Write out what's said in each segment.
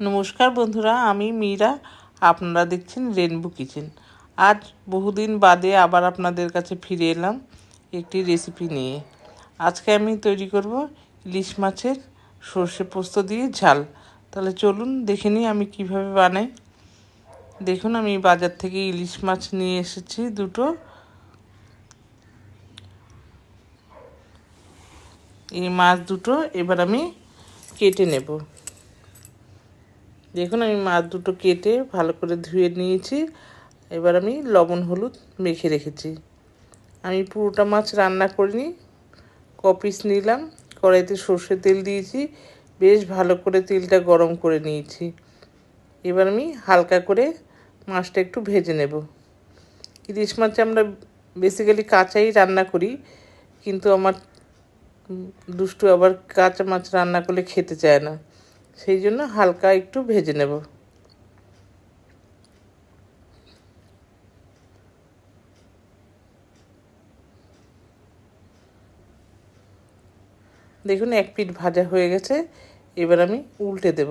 নমস্কার বন্ধুরা, আমি মীরা। আপনারা দেখছেন রেনবো কিচেন আজ বহুদিন বাদে আবার আপনাদের কাছে ফিরে এলাম একটি রেসিপি নিয়ে। আজকে আমি তৈরি করব ইলিশ মাছের সর্ষে পোস্ত দিয়ে ঝাল। তাহলে চলুন দেখে নিই আমি কীভাবে বানাই। দেখুন, আমি বাজার থেকে ইলিশ মাছ নিয়ে এসেছি দুটো। এই মাছ দুটো এবার আমি কেটে নেব। দেখুন, আমি মাছ দুটো কেটে ভালো করে ধুয়ে নিয়েছি। এবার আমি লবণ, হলুদ মেখে রেখেছি। আমি পুরোটা মাছ রান্না করিনি কপিস নিলাম, কড়াইতে সর্ষে তেল দিয়েছি, বেশ ভালো করে তেলটা গরম করে নিয়েছি। এবার আমি হালকা করে মাছটা একটু ভেজে নেব। ইলিশ মাছ আমরা বেসিক্যালি কাঁচাই রান্না করি, কিন্তু আমার দুষ্টু আবার কাঁচা মাছ রান্না করলে খেতে চায় না। সেই জন্য হালকা একটু ভেজে নেব। দেখুন, এক পিঠ ভাজা হয়ে গেছে। এবার আমি উল্টে দেব।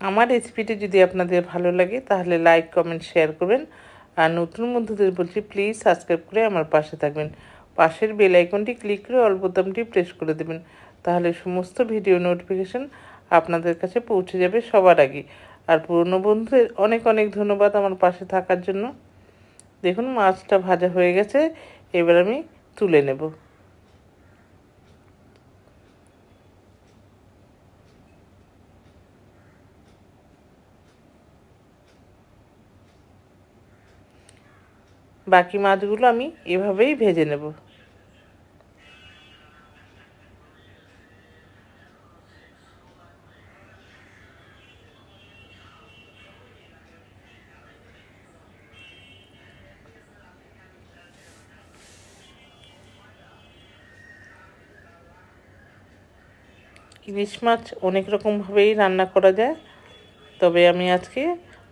আমার রেসিপিটি যদি আপনাদের ভালো লাগে, তাহলে লাইক কমেন্ট শেয়ার করবেন। আর নতুন বন্ধুদের বলছি প্লিজ সাবস্ক্রাইব করে আমার পাশে থাকবেন। পাশের বেল আইকনটি ক্লিক করে অল বোতামটি প্রেস করে দেবেন। তাহলে সমস্ত ভিডিও নোটিফিকেশান আপনাদের কাছে পৌঁছে যাবে সবার আগে। আর পুরনো বন্ধুদের অনেক অনেক ধন্যবাদ আমার পাশে থাকার জন্য। দেখুন, মাছটা ভাজা হয়ে গেছে। এবার আমি তুলে নেব। বাকি মাছগুলো আমি এভাবেই ভেজে নেব। ইলিশ মাছ অনেক রকমভাবেই রান্না করা যায়, তবে আমি আজকে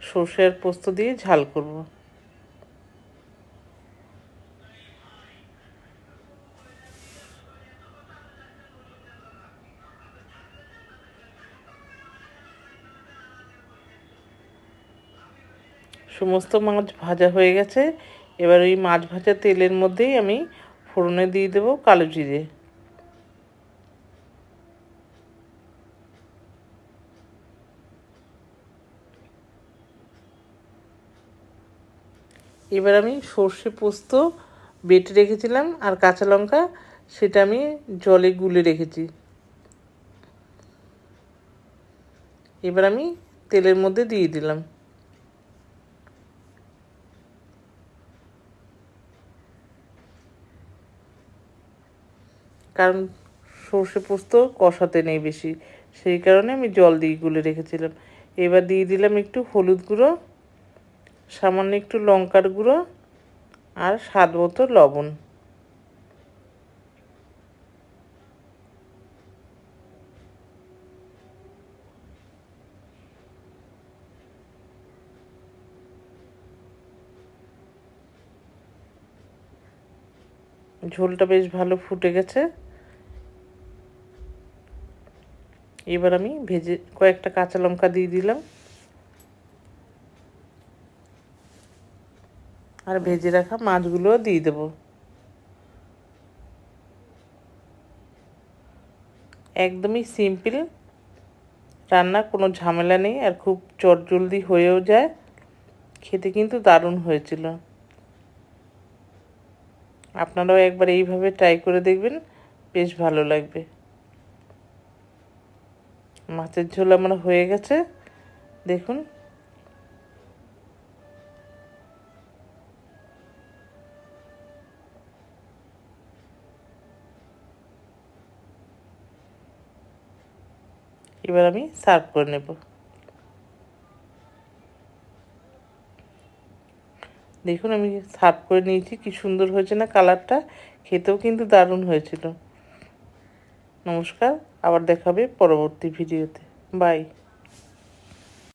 সর্ষের পোস্ত দিয়ে ঝাল করব। সমস্ত মাছ ভাজা হয়ে গেছে। এবার ওই মাছ ভাজা তেলের মধ্যেই আমি ফোড়নে দিয়ে দেবো কালো জিরে। এবার আমি সর্ষে পোস্ত বেটে রেখেছিলাম আর কাঁচা লঙ্কা, সেটা আমি জলে গুলে রেখেছি। এবার আমি তেলের মধ্যে দিয়ে দিলাম। কারণ সর্ষে পোস্ত কষাতে নেই বেশি। সেই কারণে আমি জল দিয়ে গুলে রেখেছিলাম। এবার দিয়ে দিলাম একটু হলুদ গুঁড়ো, সামান্য একটু লঙ্কার গুঁড়ো আর স্বাদ মতো লবণ। ঝোলটা বেশ ভালো ফুটে গেছে। এবার আমি ভেজে কয়েকটা কাঁচা লঙ্কা দিয়ে দিলাম। আর ভেজে রাখা মাছগুলোও দিয়ে দেব। একদমই সিম্পল, রান্না কোনো ঝামেলা নেই আর খুব চটজলদি হয়েও যায়। খেতে কিন্তু দারুণ হয়েছিল। আপনারাও একবার এইভাবে ট্রাই করে দেখবেন, বেশ ভালো লাগবে। মাছের ঝোল আমার হয়ে গেছে। দেখুন। এবার আমি সার্ভ করে নেব। দেখুন আমি সার্ভ করে নিয়েছি, কি সুন্দর হয়েছে না, কালারটা। খেতেও কিন্তু দারুণ হয়েছিল। নমস্কার আবার দেখাবে পরবর্তী ভিডিওতে। বাই।